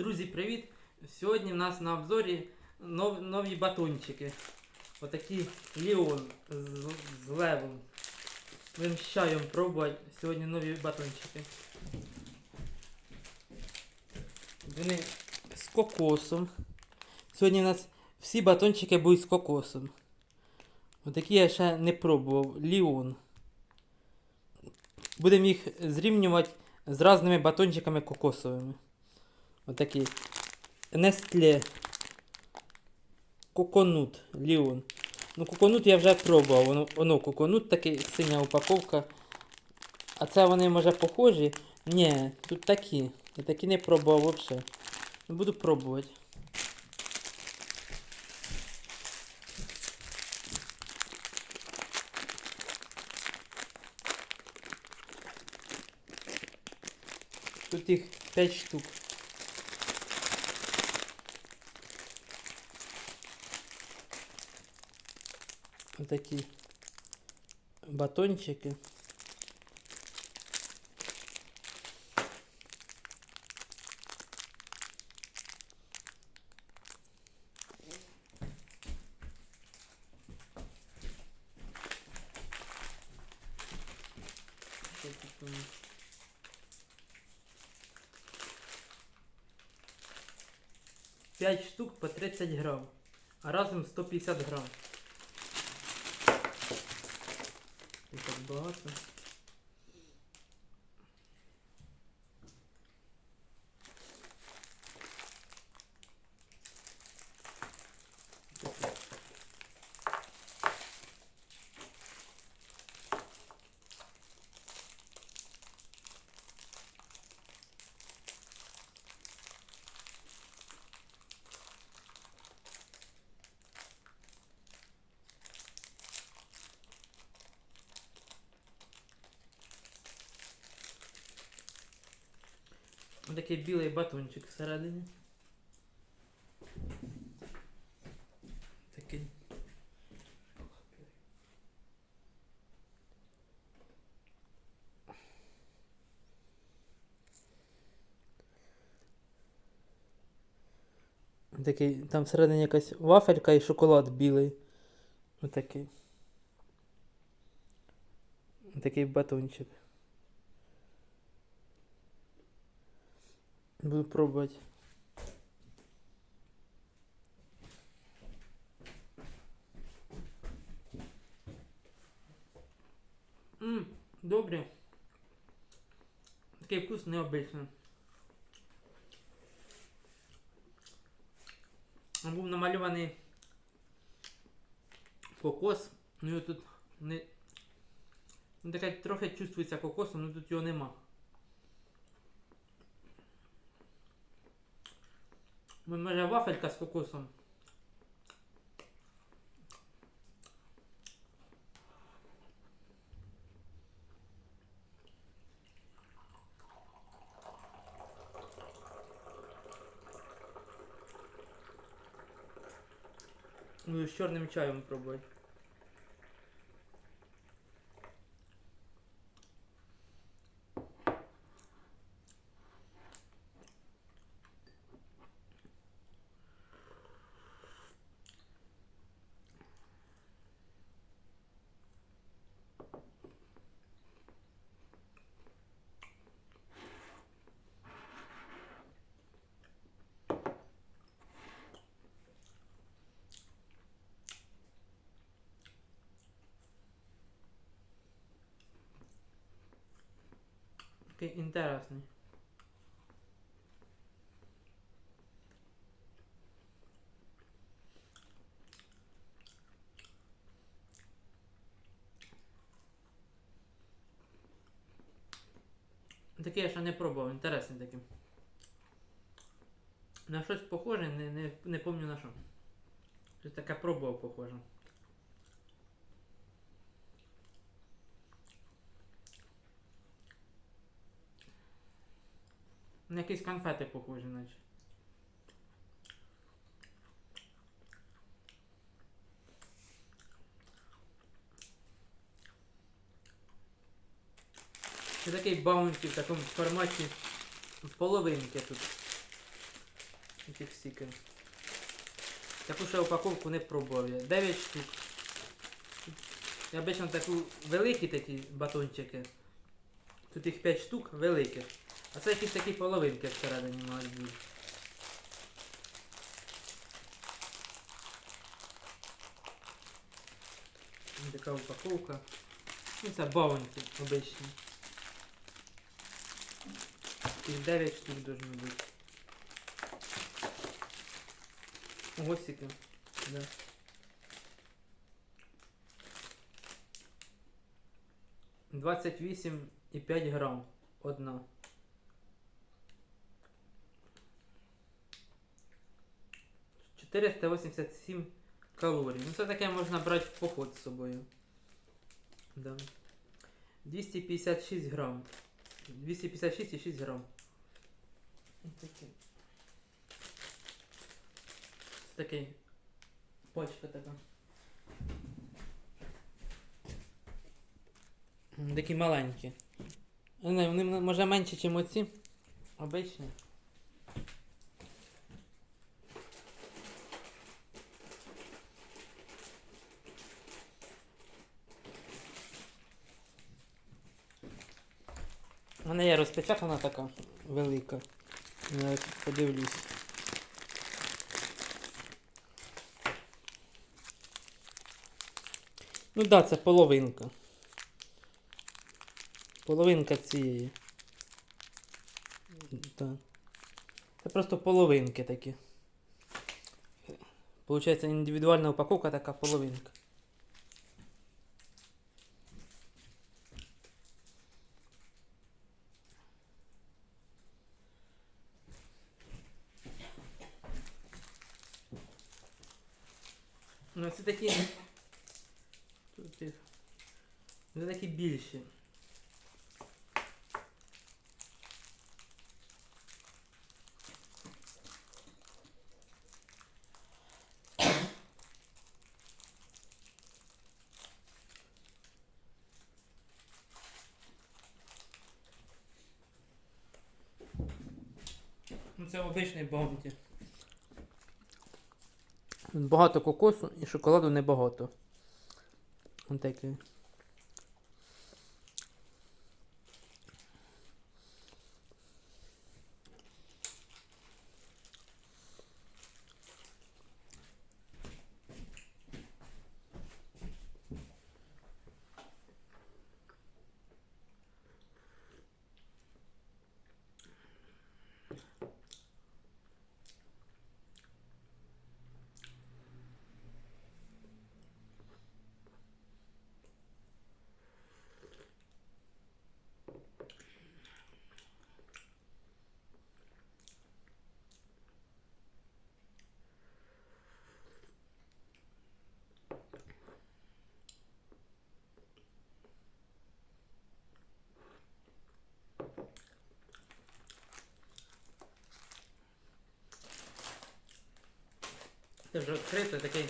Друзі, привіт! Сьогодні в нас на обзорі нов- нові батончики. Отакі Ліон з, з левом. Будемо з чаєм пробувати сьогодні нові батончики. Вони з кокосом. Сьогодні у нас всі батончики будуть з кокосом. Отакі я ще не пробував. Ліон. Будемо їх зрівнювати з різними батончиками кокосовими. Отакі. Nestle. Коконут. Ліон. Ну, коконут я вже пробував. Воно, воно коконут такий, синя упаковка. А це вони може похожі? Ні, тут такі. Я такі не пробував взагалі. Ну, буду пробувати. Тут їх 5 штук. Отакі батончики. П'ять штук по 30 грам, а разом 150 грам. Тут так багато. Ось такий білий батончик всередині. Такий. Такий, там всередині якась вафелька і шоколад білий. Отакий. Такий батончик. Буду пробувати. Ммм, добре. Такий вкус необичний. Був намальований кокос, ну і тут не. Ну, таке трохи чувствується кокосом, але тут його нема. Може вафелька з кокосом. Ну, з чорним чаєм пробувати. Такий інтересний. Такий я ще не пробував, інтересний такий. На щось похоже, не, не, не пам'ятаю на що. Щось таке пробував похоже. На якісь конфети похожі, наче. Це такий баунті в такому форматі половинки тут. Тих стільки. Таку ще упаковку не пробував я. 9 штук. Я обично таку великі такі батончики. Тут їх 5 штук великих. А це якісь такі половинки всередині мають бути. Така упаковка. Ну це баунті обичні. Їх 9 штук должно бути. Госики. Да. Двадцять вісім і п'ять грам одна. Чотириста вісімдесят сім калорій. Ну це таке можна брати в поход з собою. Да. 256 грам. 256 і 6 грам. Таке. Такий. Пачка така. Такі маленькі. Не вони може менші, ніж оці. Обичні. Мене є розпечатана така велика. Я подивлюсь. Ну так, да, це половинка. Половинка цієї. Так. Це просто половинки такі. Получається індивідуальна упаковка така половинка. Ну це такі. Тут. Це такі більші. Ну це обичний баунті. Багато кокосу і шоколаду небагато. Ось такий. Це вже відкрито такий.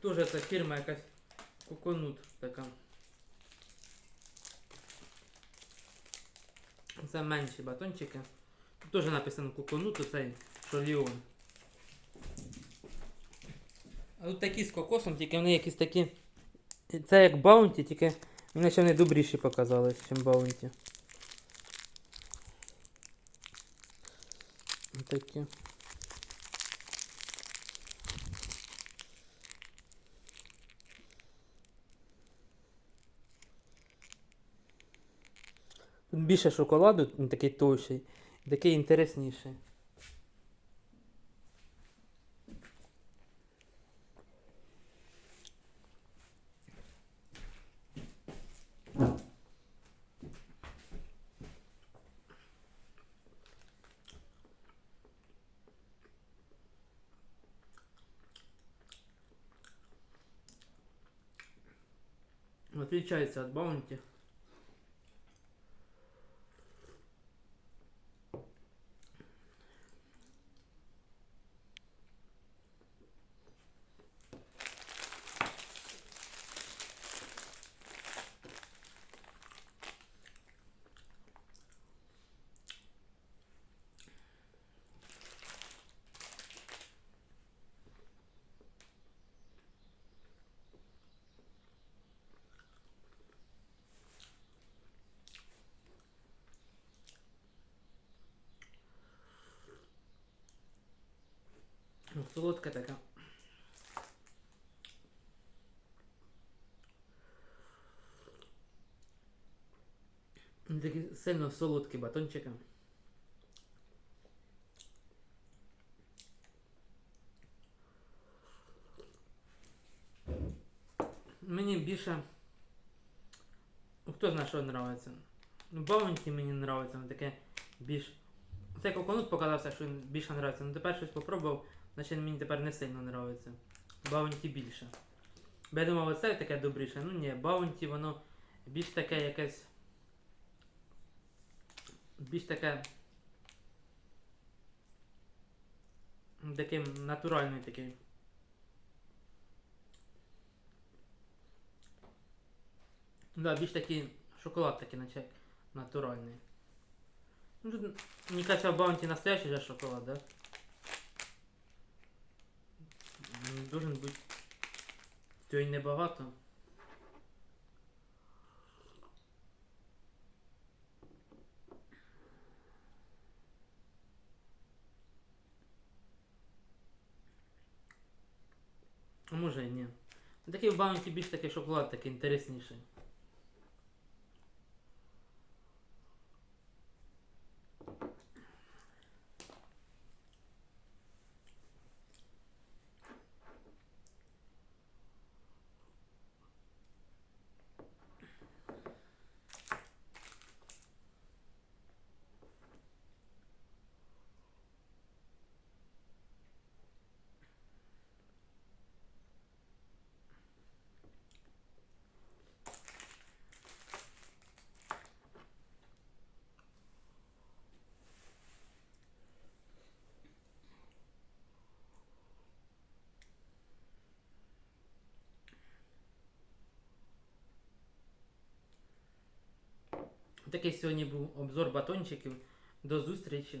Тоже це фірма якась коконут така. Це менші батончики. Тут теж написано коконут, оцей, що Ліон. А тут такі з кокосом, тільки вони якісь такі. Це як баунті, тільки мені ще вони добріші показались, ніж баунті. Такі. Більше шоколаду, він такий товщий, такий інтересніший. Отличается от баунти. Солодка така. Ну, Такі сильно солодкі батончики. Мені більше. Ну, Хто знає, що подобається? Ну, баунті мені подобається, таке більш. Цей коконут показався, що він більше подобається. Ну тепер щось попробував, значить мені тепер не сильно подобається. Баунті більше. Бо я думав, оце таке добріше. Ну ні, баунті воно більш таке якесь. Більш таке. Таким натуральний такий. Да, більш такий шоколад такий, наче натуральний. Ну, тут, мені кажется, баунті настоящий же шоколад, да? Должен бути. Цього й небагато. А може і ні. Такий в баунті більш такий шоколад такий інтересніший. Такий сьогодні був обзор батончиків. До зустрічі!